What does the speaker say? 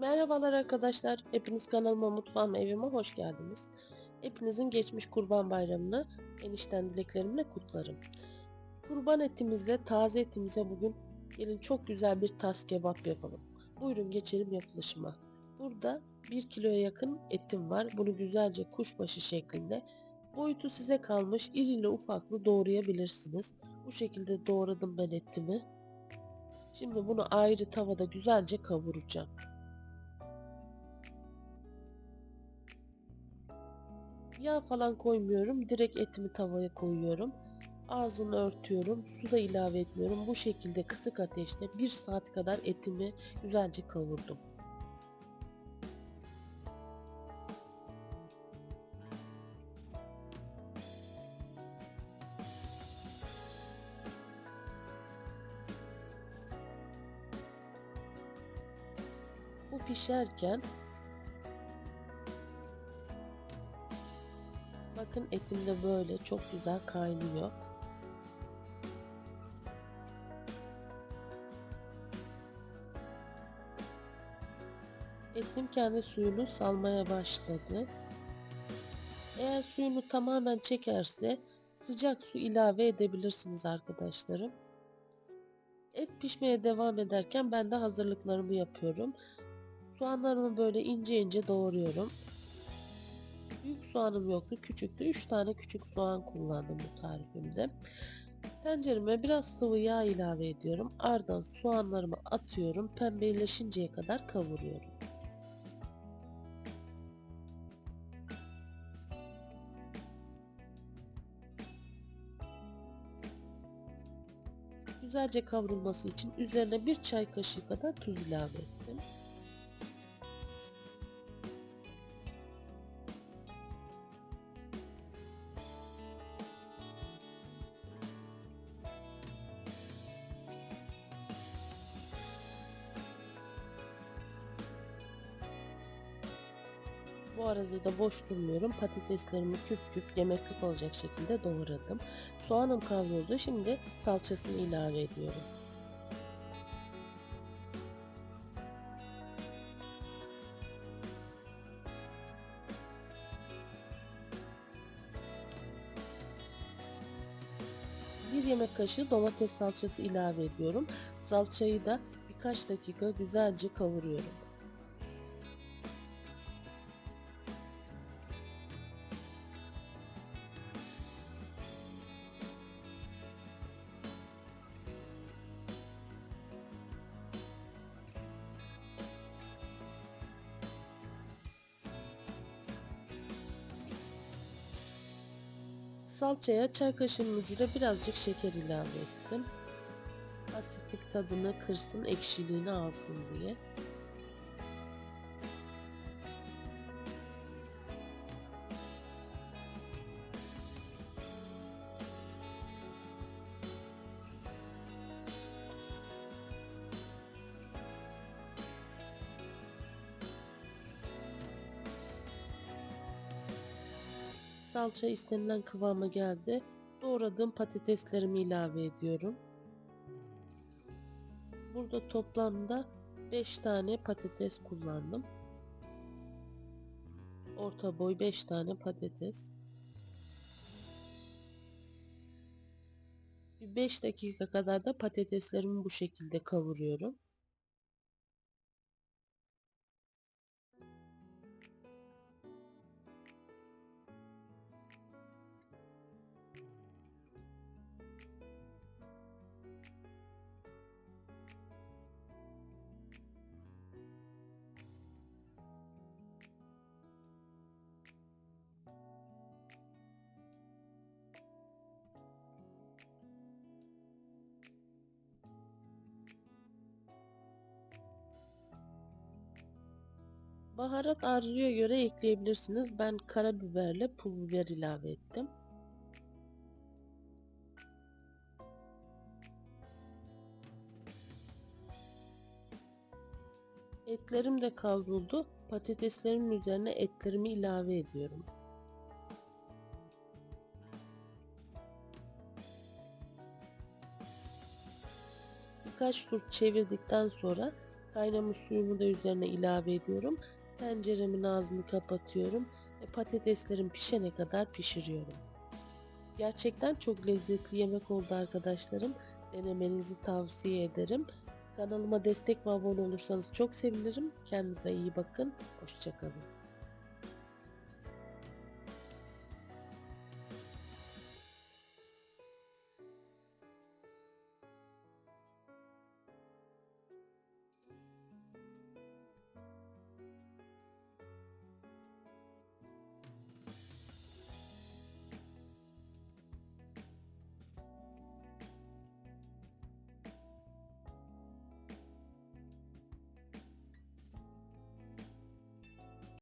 Merhabalar arkadaşlar. Hepiniz kanalıma, mutfağıma, evime hoş geldiniz. Hepinizin geçmiş Kurban Bayramını enişten dileklerimle kutlarım. Kurban etimizle taze etimize bugün gelin çok güzel bir tas kebap yapalım. Buyurun geçelim yapılışıma. Burada 1 kiloya yakın etim var. Bunu güzelce kuşbaşı şeklinde boyutu size kalmış iriyle ufaklı doğrayabilirsiniz. Bu şekilde doğradım ben etimi. Şimdi bunu ayrı tavada güzelce kavuracağım. Yağ falan koymuyorum. Direkt etimi tavaya koyuyorum. Ağzını örtüyorum. Su da ilave etmiyorum. Bu şekilde kısık ateşte 1 saat kadar etimi güzelce kavurdum. Bu pişerken Bakın etim de böyle çok güzel kaynıyor. Etim kendi suyunu salmaya başladı. Eğer suyunu tamamen çekerse sıcak su ilave edebilirsiniz arkadaşlarım. Et pişmeye devam ederken ben de hazırlıklarımı yapıyorum. Soğanlarımı böyle ince ince doğruyorum. Büyük soğanım yoktu. Küçüktü. 3 tane küçük soğan kullandım bu tarifimde. Tencereme biraz sıvı yağ ilave ediyorum. Ardından soğanlarımı atıyorum. Pembeleşinceye kadar kavuruyorum. Güzelce kavrulması için üzerine bir çay kaşığı kadar tuz ilave ettim. Bu arada da boş durmuyorum. Patateslerimi küp küp yemeklik olacak şekilde doğradım. Soğanım kavruldu. Şimdi salçasını ilave ediyorum. Bir yemek kaşığı domates salçası ilave ediyorum. Salçayı da birkaç dakika güzelce kavuruyorum. Salçaya çay kaşığının ucuyla birazcık şeker ilave ettim. Asitlik tadını kırsın, ekşiliğini alsın diye. Salça istenilen kıvama geldi. Doğradığım patateslerimi ilave ediyorum. Burada toplamda 5 tane patates kullandım. Orta boy 5 tane patates. 5 dakika kadar da patateslerimi bu şekilde kavuruyorum. Baharat arzuya göre ekleyebilirsiniz. Ben karabiberle pul biber ilave ettim. Etlerim de kavruldu. Patateslerimin üzerine etlerimi ilave ediyorum. Birkaç tur çevirdikten sonra Kaynamış suyumu da üzerine ilave ediyorum. Tenceremin ağzını kapatıyorum ve patateslerim pişene kadar pişiriyorum. Gerçekten çok lezzetli yemek oldu arkadaşlarım. Denemenizi tavsiye ederim. Kanalıma destek ve abone olursanız çok sevinirim. Kendinize iyi bakın. Hoşçakalın.